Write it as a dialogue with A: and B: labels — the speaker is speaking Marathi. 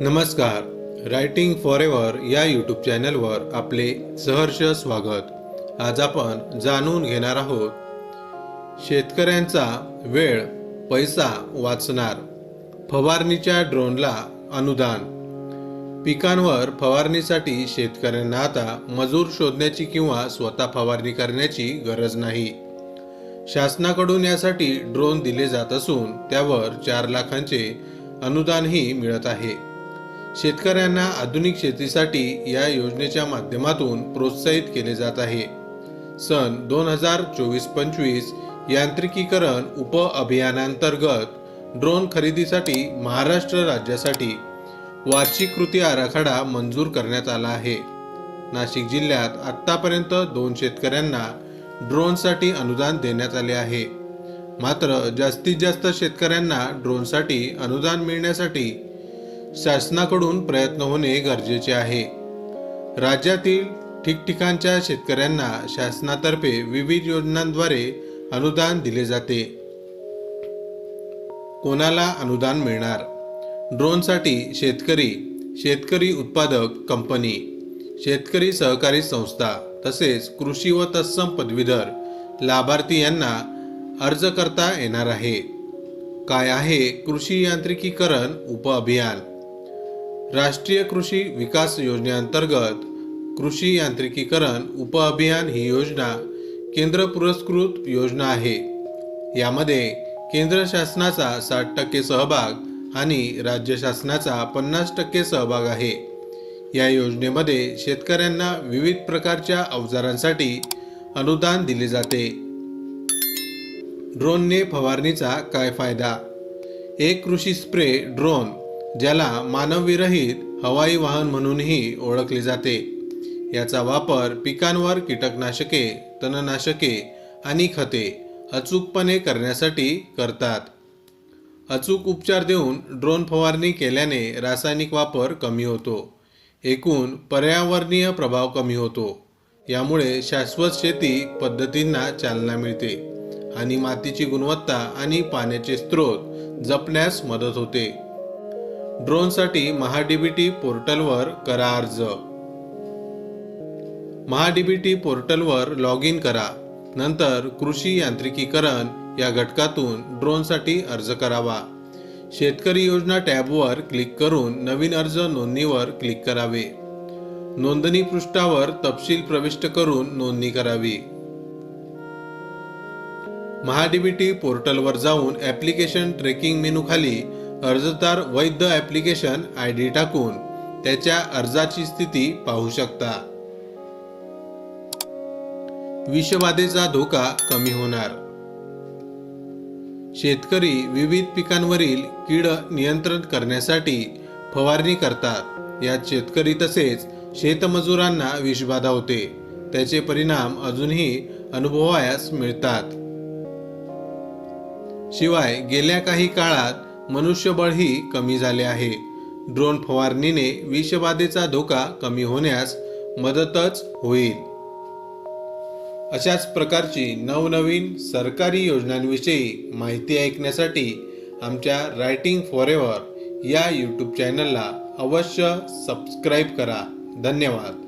A: नमस्कार. रायटिंग फॉर एव्हर या यूट्यूब चॅनलवर आपले सहर्ष स्वागत. आज आपण जाणून घेणार आहोत शेतकऱ्यांचा वेळ पैसा वाचणार फवारणीच्या ड्रोनला अनुदान. पिकांवर फवारणीसाठी शेतकऱ्यांना आता मजूर शोधण्याची किंवा स्वतः फवारणी करण्याची गरज नाही. शासनाकडून यासाठी ड्रोन दिले जात असून त्यावर चार लाखांचे अनुदानही मिळत आहे. शेतकऱ्यांना आधुनिक शेतीसाठी या योजनेच्या माध्यमातून प्रोत्साहित केले जात आहे. सन दोन हजार चोवीस पंचवीस यांत्रिकीकरण उप अभियानांतर्गत ड्रोन खरेदीसाठी महाराष्ट्र राज्यासाठी वार्षिक कृती आराखडा मंजूर करण्यात आला आहे. नाशिक जिल्ह्यात आत्तापर्यंत दोन शेतकऱ्यांना ड्रोनसाठी अनुदान देण्यात आले आहे. मात्र जास्तीत जास्त शेतकऱ्यांना ड्रोनसाठी अनुदान मिळण्यासाठी शासनाकडून प्रयत्न होणे गरजेचे आहे. राज्यातील ठिकठिकाणच्या शेतकऱ्यांना शासनातर्फे विविध योजनांद्वारे अनुदान दिले जाते. कोणाला अनुदान मिळणार? ड्रोनसाठी शेतकरी शेतकरी उत्पादक कंपनी शेतकरी सहकारी संस्था तसेच कृषी व तत्सम पदवीधर लाभार्थी यांना अर्ज करता येणार आहे. काय आहे कृषी यांत्रिकीकरण उपअभियान राष्ट्रीय कृषी विकास योजनेअंतर्गत कृषी यांत्रिकीकरण उपअभियान ही योजना केंद्र पुरस्कृत योजना आहे. यामध्ये केंद्र शासनाचा साठ टक्के सहभाग आणि राज्य शासनाचा पन्नास टक्के सहभाग आहे. या योजनेमध्ये शेतकऱ्यांना विविध प्रकारच्या अवजारांसाठी अनुदान दिले जाते. ड्रोनने फवारणीचा काय फायदा? एक कृषी स्प्रे ड्रोन ज्याला मानवविरहित हवाई वाहन म्हणूनही ओळखले जाते. याचा वापर पिकांवर कीटकनाशके तणनाशके आणि खते अचूकपणे करण्यासाठी करतात. अचूक उपचार देऊन ड्रोन फवारणी केल्याने रासायनिक वापर कमी होतो. एकूण पर्यावरणीय प्रभाव कमी होतो. यामुळे शाश्वत शेती पद्धतींना चालना मिळते आणि मातीची गुणवत्ता आणि पाण्याचे स्रोत जपण्यास मदत होते. ड्रोनसाठी महाडीबीटी पोर्टलवर करा अर्ज. महाडीबीटी पोर्टलवर लॉग इन करा. नंतर कृषी यांत्रिकीकरण या घटकातून ड्रोनसाठी अर्ज करावा. शेतकरी योजना टॅबवर क्लिक करून नवीन अर्ज नोंदणीवर क्लिक करावे. नोंदणी पृष्ठावर तपशील प्रविष्ट करून नोंदणी करावी. महाडीबीटी पोर्टलवर जाऊन ॲप्लिकेशन ट्रेकिंग मेनूखाली खाली अर्जदार वैध ॲप्लिकेशन आय डी टाकून त्याच्या अर्जाची स्थिती पाहू शकता. विषबाधेचा धोका कमी होणार. शेतकरी विविध पिकांवरील कीड नियंत्रण करण्यासाठी फवारणी करतात. यात शेतकरी तसेच शेतमजुरांना विषबाधा होते. त्याचे परिणाम अजूनही अनुभवायास मिळतात. शिवाय गेल्या काही काळात मनुष्यबळही कमी झाले आहे. ड्रोन फवारणीने विषबाधेचा धोका कमी होण्यास मदतच होईल. अशाच प्रकारची नवनवीन सरकारी योजनांविषयी माहिती ऐकण्यासाठी आमच्या रायटिंग फॉर या यूट्यूब चॅनलला अवश्य सबस्क्राईब करा. धन्यवाद.